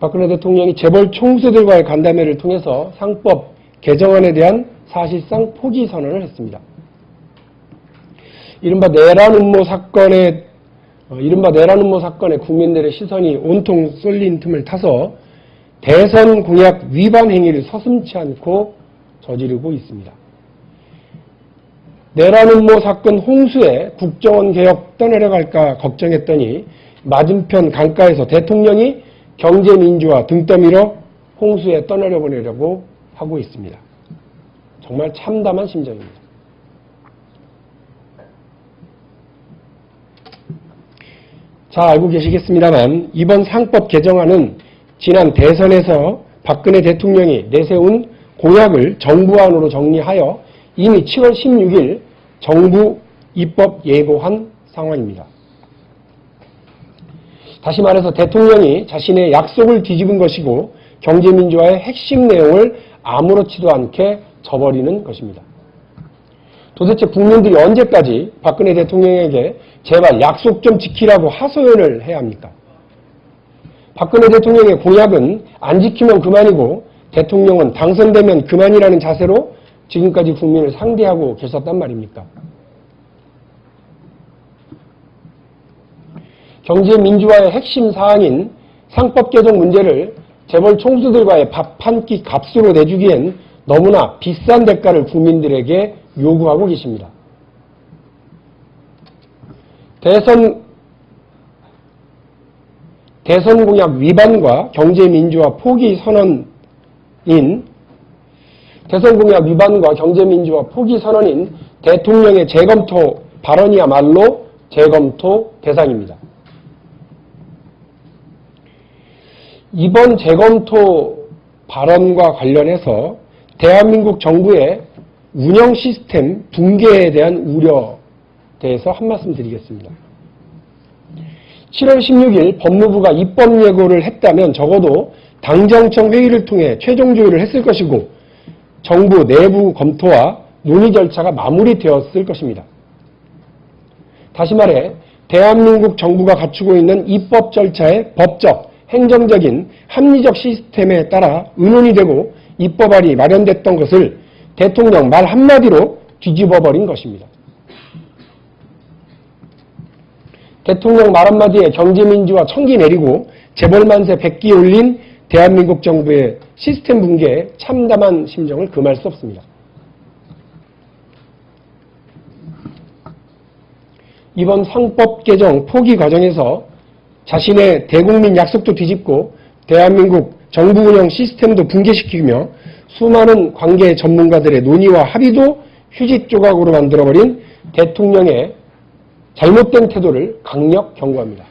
박근혜 대통령이 재벌 총수들과의 간담회를 통해서 상법 개정안에 대한 사실상 포기 선언을 했습니다. 이른바 내란 음모 사건에 어, 이른바 내란 음모 사건에 국민들의 시선이 온통 쏠린 틈을 타서 대선 공약 위반 행위를 서슴치 않고 저지르고 있습니다. 내란 음모 사건 홍수에 국정원 개혁 떠내려갈까 걱정했더니 맞은편 강가에서 대통령이 경제 민주화 등 떠밀어 홍수에 떠내려 보내려고 하고 있습니다. 정말 참담한 심정입니다. 잘 알고 계시겠습니다만 이번 상법 개정안은 지난 대선에서 박근혜 대통령이 내세운 공약을 정부안으로 정리하여 이미 7월 16일 정부 입법 예고한 상황입니다. 다시 말해서 대통령이 자신의 약속을 뒤집은 것이고 경제민주화의 핵심 내용을 아무렇지도 않게 저버리는 것입니다. 도대체 국민들이 언제까지 박근혜 대통령에게 제발 약속 좀 지키라고 하소연을 해야 합니까? 박근혜 대통령의 공약은 안 지키면 그만이고 대통령은 당선되면 그만이라는 자세로 지금까지 국민을 상대하고 계셨단 말입니까? 경제민주화의 핵심 사항인 상법 개정 문제를 재벌 총수들과의 밥 한 끼 값으로 내주기엔 너무나 비싼 대가를 국민들에게 요구하고 계십니다. 대선 대선 공약 위반과 경제민주화 포기 선언인 대선 공약 위반과 경제민주화 포기 선언인 대통령의 재검토 발언이야말로 재검토 대상입니다. 이번 재검토 발언과 관련해서 대한민국 정부의 운영 시스템 붕괴에 대한 우려에 대해서 한 말씀 드리겠습니다. 7월 16일 법무부가 입법 예고를 했다면 적어도 당정청 회의를 통해 최종 조율을 했을 것이고 정부 내부 검토와 논의 절차가 마무리되었을 것입니다. 다시 말해 대한민국 정부가 갖추고 있는 입법 절차의 법적, 행정적인 합리적 시스템에 따라 의논이 되고 입법안이 마련됐던 것을 대통령 말 한마디로 뒤집어버린 것입니다. 대통령 말 한마디에 경제민주화 천기 내리고 재벌만세 백기 올린 대한민국 정부의 시스템 붕괴에 참담한 심정을 금할 수 없습니다. 이번 상법 개정 포기 과정에서 자신의 대국민 약속도 뒤집고 대한민국 정부 운영 시스템도 붕괴시키며 수많은 관계 전문가들의 논의와 합의도 휴지 조각으로 만들어버린 대통령의 잘못된 태도를 강력 경고합니다.